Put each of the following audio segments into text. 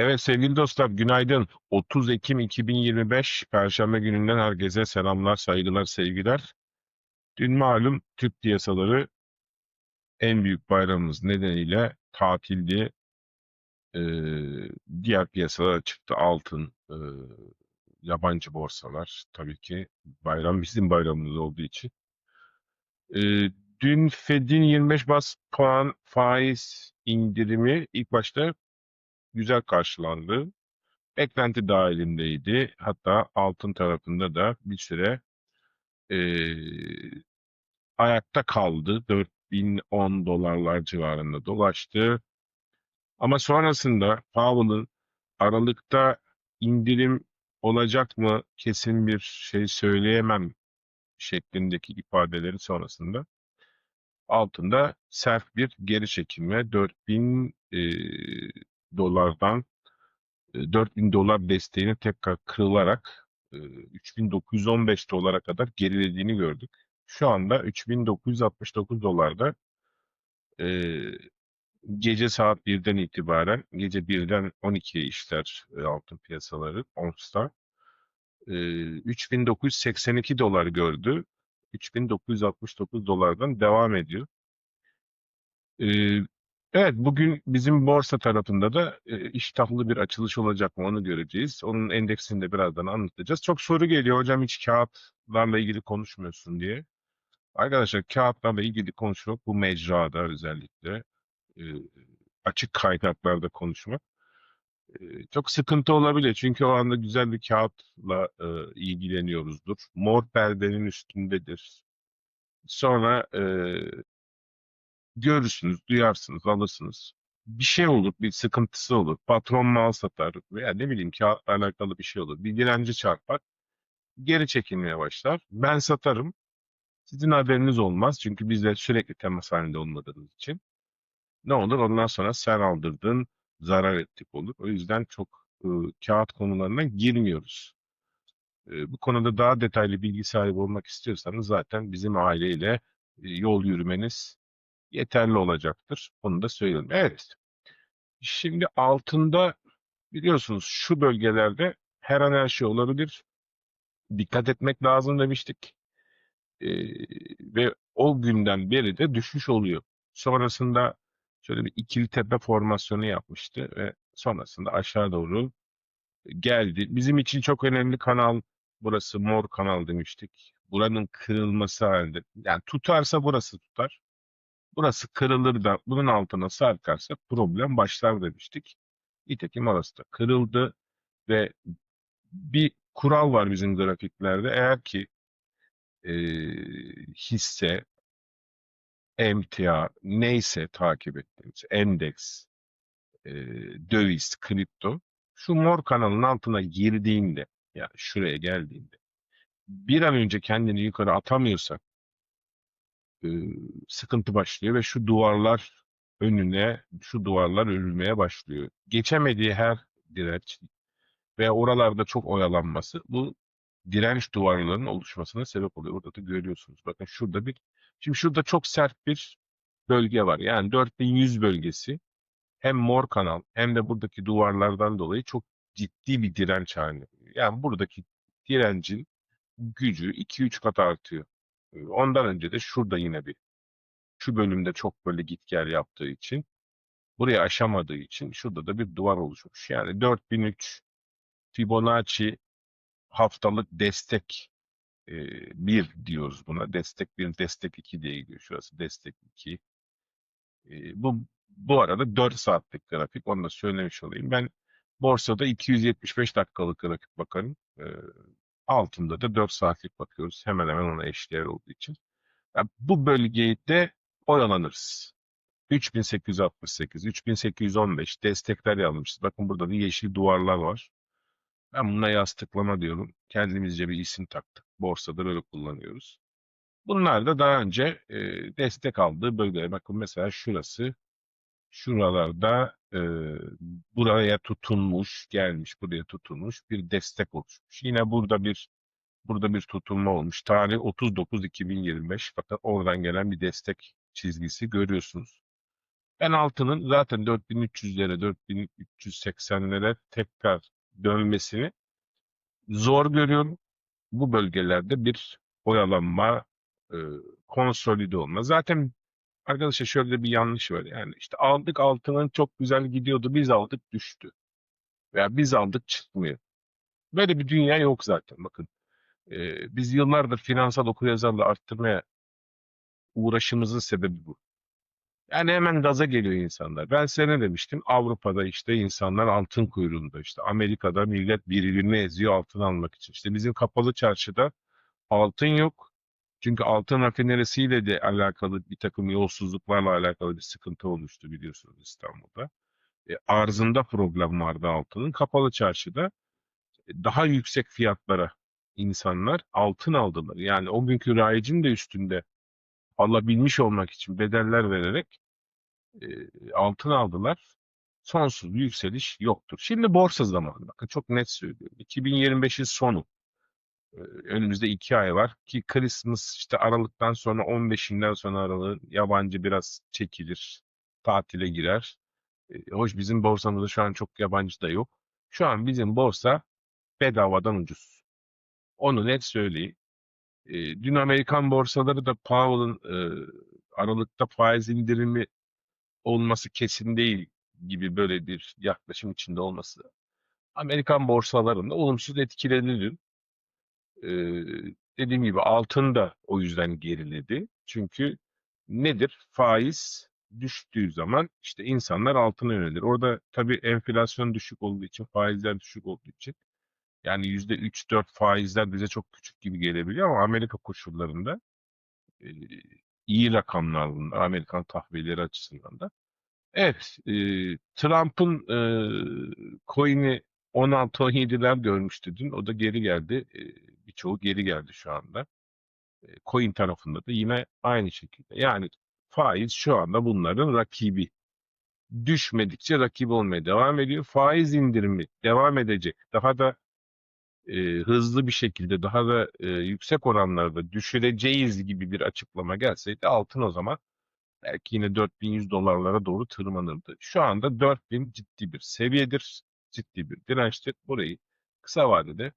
Evet sevgili dostlar günaydın. 30 Ekim 2025 Perşembe gününden herkese selamlar, saygılar, sevgiler. Dün malum Türk piyasaları en büyük bayramımız nedeniyle tatildi. Ee, diğer piyasalara çıktı. Altın, e, yabancı borsalar tabii ki bayram bizim bayramımız olduğu için. Ee, dün Fed'in 25 bas puan faiz indirimi ilk başta güzel karşılandı. Beklenti dahilindeydi. Hatta altın tarafında da bir süre eee, ayakta kaldı. 4010 dolarlar civarında dolaştı. Ama sonrasında Powell'ın Aralık'ta indirim olacak mı kesin bir şey söyleyemem şeklindeki ifadeleri sonrasında altında sert bir geri çekilme 4000 eee, dolardan e, 4000 dolar desteğini tekrar kırılarak e, 3915 dolara kadar gerilediğini gördük. Şu anda 3969 dolarda e, gece saat 1'den itibaren gece 1'den 12'ye işler e, altın piyasaları Ons'ta. E, 3982 dolar gördü. 3969 dolardan devam ediyor. Evet, bugün bizim borsa tarafında da e, iştahlı bir açılış olacak mı onu göreceğiz. Onun endeksini de birazdan anlatacağız. Çok soru geliyor hocam hiç kağıtlarla ilgili konuşmuyorsun diye. Arkadaşlar kağıtlarla ilgili konuşmak bu mecrada özellikle e, açık kaynaklarda konuşmak e, çok sıkıntı olabilir. Çünkü o anda güzel bir kağıtla e, ilgileniyoruzdur. Mor perdenin üstündedir. Sonra e, görürsünüz, duyarsınız, alırsınız. Bir şey olur, bir sıkıntısı olur. Patron mal satar veya ne bileyim kağıtla alakalı bir şey olur. Bir direnci çarpar, geri çekilmeye başlar. Ben satarım. Sizin haberiniz olmaz. Çünkü bizle sürekli temas halinde olmadığınız için. Ne olur? Ondan sonra sen aldırdın, zarar ettik olur. O yüzden çok e, kağıt konularına girmiyoruz. E, bu konuda daha detaylı bilgi sahibi olmak istiyorsanız zaten bizim aileyle e, yol yürümeniz yeterli olacaktır. Onu da söyleyeyim. Evet. Şimdi altında biliyorsunuz şu bölgelerde her an her şey olabilir. Dikkat etmek lazım demiştik. Ee, ve o günden beri de düşüş oluyor. Sonrasında şöyle bir ikili tepe formasyonu yapmıştı ve sonrasında aşağı doğru geldi. Bizim için çok önemli kanal burası mor kanal demiştik. Buranın kırılması halinde. Yani tutarsa burası tutar. Burası kırılır da bunun altına sarkarsa problem başlar demiştik. Nitekim orası da kırıldı ve bir kural var bizim grafiklerde. Eğer ki e, hisse, emtia neyse takip ettiğimiz endeks, e, döviz, kripto şu mor kanalın altına girdiğinde yani şuraya geldiğinde bir an önce kendini yukarı atamıyorsak sıkıntı başlıyor ve şu duvarlar önüne, şu duvarlar örülmeye başlıyor. Geçemediği her direnç ve oralarda çok oyalanması bu direnç duvarlarının oluşmasına sebep oluyor. Burada da görüyorsunuz. Bakın şurada bir, şimdi şurada çok sert bir bölge var. Yani 4100 bölgesi hem mor kanal hem de buradaki duvarlardan dolayı çok ciddi bir direnç haline. Yani buradaki direncin gücü 2-3 kat artıyor. Ondan önce de şurada yine bir şu bölümde çok böyle git gel yaptığı için burayı aşamadığı için şurada da bir duvar oluşmuş. Yani 4003 Fibonacci haftalık destek e, 1 diyoruz buna. Destek 1, destek 2 diye gidiyor. Şurası destek 2. E, bu bu arada 4 saatlik grafik. Onu da söylemiş olayım. Ben borsada 275 dakikalık grafik bakarım. E, altında da 4 saatlik bakıyoruz. Hemen hemen ona eşdeğer olduğu için. Yani bu bölgede oyalanırız. 3868, 3815 destekler yazmışız. Bakın burada da yeşil duvarlar var. Ben buna yastıklama diyorum. Kendimizce bir isim taktık. Borsada böyle kullanıyoruz. Bunlar da daha önce e, destek aldığı bölgeler. Bakın mesela şurası. Şuralarda e, buraya tutunmuş, gelmiş buraya tutunmuş bir destek oluşmuş. Yine burada bir burada bir tutulma olmuş. Tarih 39-2025 fakat oradan gelen bir destek çizgisi görüyorsunuz. Ben altının zaten 4300'lere, 4380'lere tekrar dönmesini zor görüyorum. Bu bölgelerde bir oyalanma, e, konsolide olma. Zaten arkadaşlar şöyle bir yanlış var. Yani işte aldık altının çok güzel gidiyordu. Biz aldık düştü. Veya biz aldık çıkmıyor. Böyle bir dünya yok zaten bakın. E, biz yıllardır finansal okuryazarlığı arttırmaya uğraşımızın sebebi bu. Yani hemen gaza geliyor insanlar. Ben size ne demiştim? Avrupa'da işte insanlar altın kuyruğunda. işte Amerika'da millet birbirini eziyor altın almak için. İşte bizim kapalı çarşıda altın yok. Çünkü altın rafinerisiyle de alakalı bir takım yolsuzluklarla alakalı bir sıkıntı oluştu biliyorsunuz İstanbul'da. E, arzında problem vardı altının. Kapalı çarşıda daha yüksek fiyatlara insanlar altın aldılar. Yani o günkü rayicin de üstünde alabilmiş olmak için bedeller vererek e, altın aldılar. Sonsuz yükseliş yoktur. Şimdi borsa zamanı. Bakın çok net söylüyorum. 2025'in sonu. Önümüzde iki ay var ki Christmas işte Aralık'tan sonra 15'inden sonra Aralık'ın yabancı biraz çekilir. Tatile girer. Hoş bizim borsamızda şu an çok yabancı da yok. Şu an bizim borsa bedavadan ucuz. Onu net söyleyeyim. Dün Amerikan borsaları da Powell'ın Aralık'ta faiz indirimi olması kesin değil gibi böyle bir yaklaşım içinde olması Amerikan borsalarında olumsuz etkiledi dün. Dediğim gibi altın da o yüzden geriledi. Çünkü nedir? Faiz düştüğü zaman işte insanlar altına yönelir. Orada tabii enflasyon düşük olduğu için, faizler düşük olduğu için yani yüzde üç dört faizler bize çok küçük gibi gelebiliyor ama Amerika koşullarında iyi rakamlar bunlar Amerikan tahvilleri açısından da. Evet, e, Trump'ın e, coin'i 16-17'ler görmüştü dün. O da geri geldi. E, birçoğu geri geldi şu anda. Coin tarafında da yine aynı şekilde. Yani faiz şu anda bunların rakibi. Düşmedikçe rakibi olmaya devam ediyor. Faiz indirimi devam edecek. Daha da e, hızlı bir şekilde, daha da e, yüksek oranlarda düşüreceğiz gibi bir açıklama gelseydi altın o zaman belki yine 4100 dolarlara doğru tırmanırdı. Şu anda 4000 ciddi bir seviyedir. Ciddi bir dirençtir. Burayı kısa vadede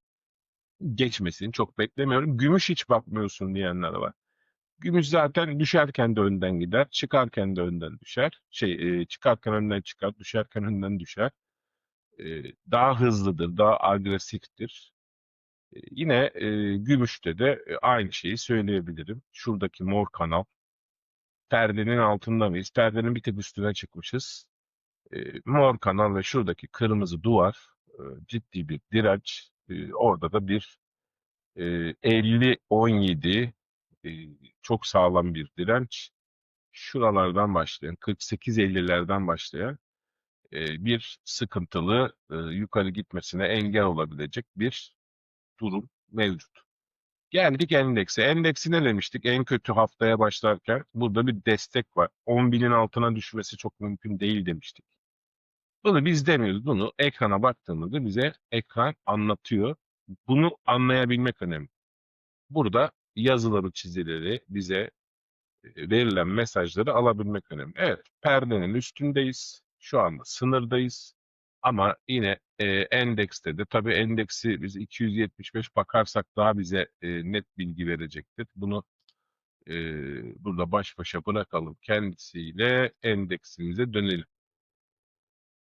geçmesini çok beklemiyorum. Gümüş hiç bakmıyorsun diyenler var. Gümüş zaten düşerken de önden gider, çıkarken de önden düşer. Şey, e, çıkarken önden çıkar, düşerken önden düşer. E, daha hızlıdır, daha agresiftir. E, yine e, gümüşte de e, aynı şeyi söyleyebilirim. Şuradaki mor kanal perdenin altında mıyız? Perdenin bir tık üstüne çıkmışız. E, mor kanal ve şuradaki kırmızı duvar e, ciddi bir direnç. Orada da bir e, 50-17 e, çok sağlam bir direnç. Şuralardan başlayan 48-50'lerden başlayan e, bir sıkıntılı e, yukarı gitmesine engel olabilecek bir durum mevcut. Geldik endekse. Endeksi ne demiştik? En kötü haftaya başlarken burada bir destek var. 10.000'in altına düşmesi çok mümkün değil demiştik. Bunu biz demiyoruz. Bunu ekrana baktığımızda bize ekran anlatıyor. Bunu anlayabilmek önemli. Burada yazıları, çizileri bize e, verilen mesajları alabilmek önemli. Evet, perdenin üstündeyiz. Şu anda sınırdayız. Ama yine e, endekste de tabii endeksi biz 275 bakarsak daha bize e, net bilgi verecektir. Bunu e, burada baş başa bırakalım kendisiyle endeksimize dönelim.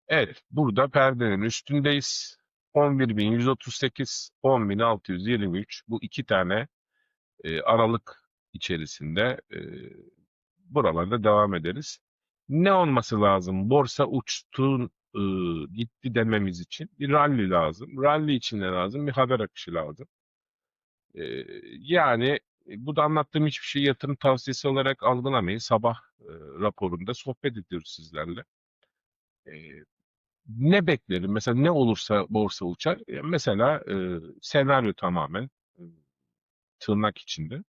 Evet, burada perdenin üstündeyiz. 11.138, 10.623 bu iki tane e, aralık içerisinde e, buralarda devam ederiz. Ne olması lazım? Borsa uçtuğun e, gitti dememiz için bir rally lazım. Rally için ne lazım? Bir haber akışı lazım. E, yani bu da anlattığım hiçbir şey yatırım tavsiyesi olarak algılamayın. Sabah e, raporunda sohbet ediyoruz sizlerle. E, ne beklerim? Mesela ne olursa borsa uçar. E, mesela e, senaryo tamamen e, tırnak içinde.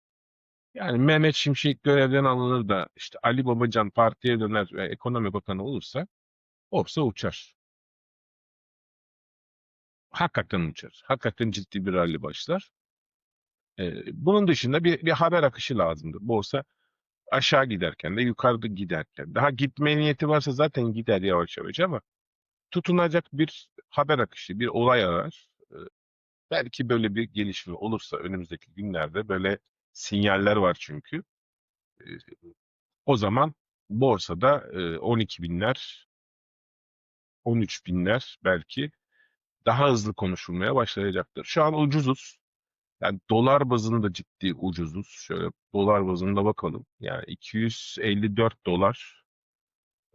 Yani Mehmet Şimşek görevden alınır da işte Ali Babacan partiye döner ve ekonomi bakanı olursa borsa uçar. Hakikaten uçar. Hakikaten ciddi bir rally başlar. Ee, bunun dışında bir, bir haber akışı lazımdır. Borsa Aşağı giderken de yukarıda giderken. Daha gitme niyeti varsa zaten gider yavaş yavaş ama tutunacak bir haber akışı, bir olay arar. Ee, Belki böyle bir gelişme olursa önümüzdeki günlerde böyle sinyaller var çünkü. Ee, O zaman borsada e, 12 binler, 13 binler belki daha hızlı konuşulmaya başlayacaktır. Şu an ucuzuz. Yani dolar bazında ciddi ucuzuz. Şöyle dolar bazında bakalım. Yani 254 dolar e,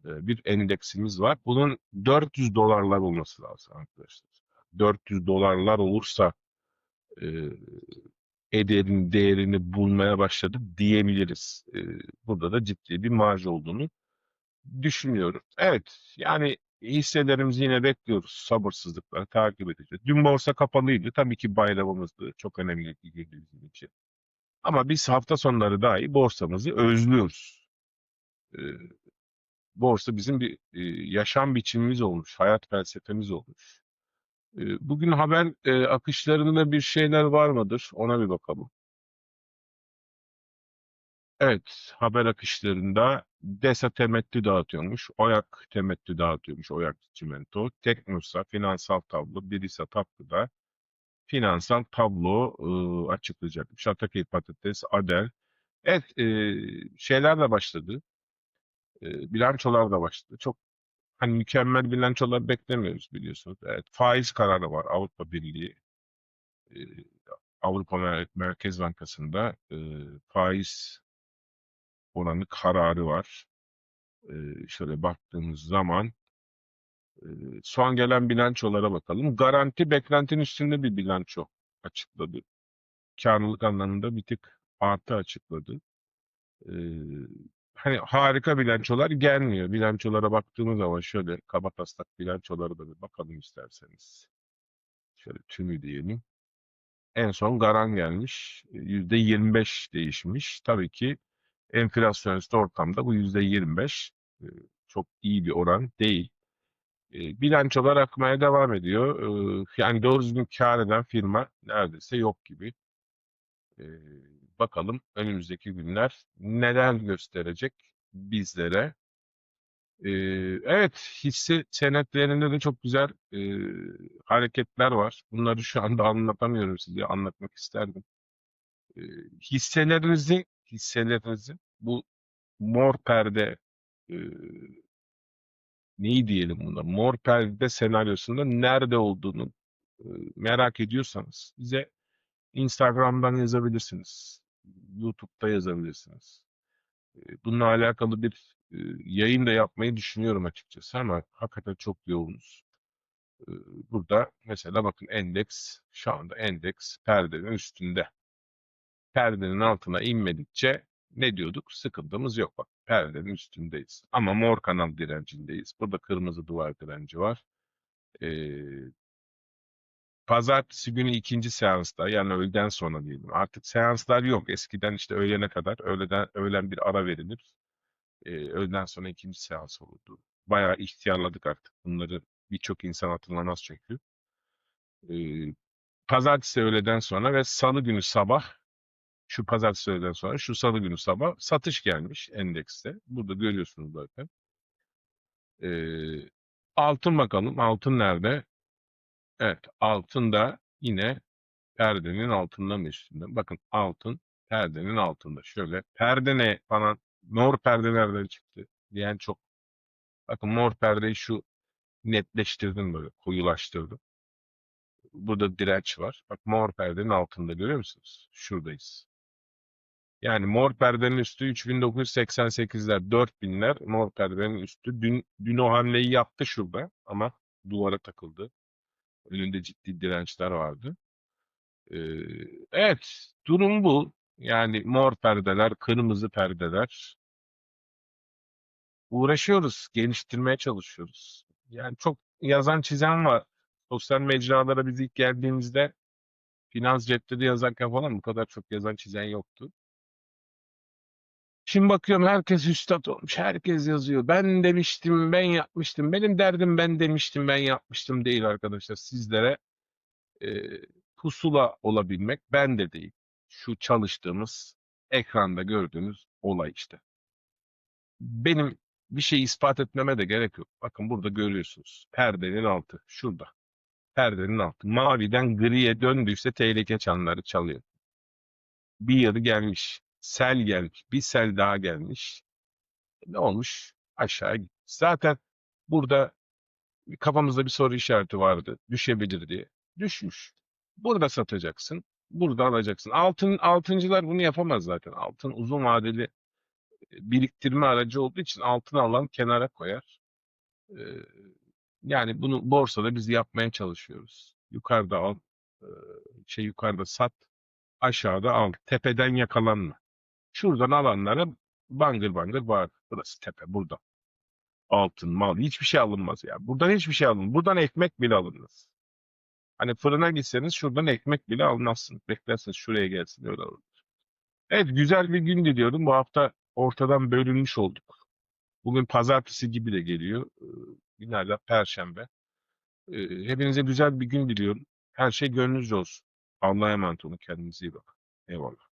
bir endeksimiz var. Bunun 400 dolarlar olması lazım arkadaşlar. 400 dolarlar olursa e, ederin değerini bulmaya başladı diyebiliriz. E, burada da ciddi bir marj olduğunu düşünüyorum. Evet, yani hisselerimizi yine bekliyoruz. Sabırsızlıkla takip edeceğiz. Dün borsa kapalıydı. Tabii ki bayramımızdı. Çok önemli bir bizim için. Ama biz hafta sonları dahi borsamızı özlüyoruz. Ee, borsa bizim bir e, yaşam biçimimiz olmuş, hayat felsefemiz olmuş. Ee, bugün haber e, akışlarında bir şeyler var mıdır? Ona bir bakalım. Evet, haber akışlarında DESA temettü dağıtıyormuş, OYAK temettü dağıtıyormuş, OYAK Çimento, Teknosa finansal tablo, Birisa Tatlı'da finansal tablo e, açıklayacakmış. Ataköy Patates, Adel. Evet, e, şeyler de başladı. Bilançolar da başladı. Çok hani mükemmel bilançolar beklemiyoruz biliyorsunuz. Evet, faiz kararı var Avrupa Birliği. Avrupa Mer- Merkez Bankası'nda faiz oranı kararı var. Şöyle baktığımız zaman son gelen bilançolara bakalım. Garanti beklentinin üstünde bir bilanço açıkladı. Karlılık anlamında bir tık artı açıkladı. Hani harika bilançolar gelmiyor. Bilançolara baktığımız zaman şöyle kabataslak bilançolara da bir bakalım isterseniz. Şöyle tümü diyelim. En son Garan gelmiş. E, %25 değişmiş. Tabii ki enflasyonist ortamda bu %25 e, çok iyi bir oran değil. E, Bilançolar akmaya devam ediyor. E, Yani doğru düzgün kâr eden firma neredeyse yok gibi. Bakalım önümüzdeki günler neler gösterecek bizlere. E, Evet, hisse senetlerinde de çok güzel e, hareketler var. Bunları şu anda anlatamıyorum size, anlatmak isterdim. E, Hisselerinizi, hisselerinizi bu mor perde e, neyi diyelim buna? Mor perde senaryosunda nerede olduğunu e, merak ediyorsanız bize Instagram'dan yazabilirsiniz. YouTube'da yazabilirsiniz. Bununla alakalı bir yayın da yapmayı düşünüyorum açıkçası ama hakikaten çok yoğunuz. Burada mesela bakın endeks, şu anda endeks perdenin üstünde. Perdenin altına inmedikçe ne diyorduk? Sıkıntımız yok. Bak perdenin üstündeyiz. Ama mor kanal direncindeyiz. Burada kırmızı duvar direnci var. Ee, pazartesi günü ikinci seansta yani öğleden sonra diyelim. Artık seanslar yok. Eskiden işte öğlene kadar öğleden öğlen bir ara verilir. Ee, öğleden sonra ikinci seans olurdu. Bayağı ihtiyarladık artık. Bunları birçok insan hatırlamaz çünkü. Ee, pazartesi öğleden sonra ve salı günü sabah şu pazartesi öğleden sonra şu salı günü sabah satış gelmiş endekste. Burada görüyorsunuz zaten. Ee, altın bakalım. Altın nerede? Evet. Altın da yine perdenin altında mı üstünde? Bakın altın perdenin altında. Şöyle perde ne falan mor perde nereden çıktı diyen çok. Bakın mor perdeyi şu netleştirdim böyle koyulaştırdım. Burada direnç var. Bak mor perdenin altında görüyor musunuz? Şuradayız. Yani mor perdenin üstü 3988'ler, 4000'ler mor perdenin üstü. Dün, dün o hamleyi yaptı şurada ama duvara takıldı. Önünde ciddi dirençler vardı. Ee, evet, durum bu. Yani mor perdeler, kırmızı perdeler. Uğraşıyoruz, geliştirmeye çalışıyoruz. Yani çok yazan çizen var. Sosyal mecralara biz ilk geldiğimizde finans cepleri yazarken falan bu kadar çok yazan çizen yoktu. Şimdi bakıyorum herkes üstad olmuş. Herkes yazıyor. Ben demiştim, ben yapmıştım. Benim derdim ben demiştim, ben yapmıştım değil arkadaşlar. Sizlere e, pusula olabilmek ben de değil. Şu çalıştığımız Ekranda gördüğünüz olay işte. Benim bir şey ispat etmeme de gerek yok. Bakın burada görüyorsunuz. Perdenin altı. Şurada. Perdenin altı. Maviden griye döndüyse tehlike çanları çalıyor. Bir yıl gelmiş. Sel gelmiş. Bir sel daha gelmiş. Ne olmuş? Aşağı gitmiş. Zaten burada kafamızda bir soru işareti vardı. Düşebilir diye. Düşmüş. Burada satacaksın. Burada alacaksın. Altın, altıncılar bunu yapamaz zaten. Altın uzun vadeli e, biriktirme aracı olduğu için altın alan kenara koyar. Ee, yani bunu borsada biz yapmaya çalışıyoruz. Yukarıda al, e, şey yukarıda sat, aşağıda al. Tepeden yakalanma. Şuradan alanlara bangır bangır bağır. Burası tepe, burada. Altın, mal, hiçbir şey alınmaz ya. Buradan hiçbir şey alınmaz. Buradan ekmek bile alınmaz. Hani fırına gitseniz şuradan ekmek bile almazsınız. Beklersiniz şuraya gelsin öyle alır. Evet güzel bir gün diliyorum. Bu hafta ortadan bölünmüş olduk. Bugün pazartesi gibi de geliyor. Ee, Günlerden perşembe. Ee, Hepinize güzel bir gün diliyorum. Her şey gönlünüzce olsun. Allah'a emanet olun. Kendinize iyi bakın. Eyvallah.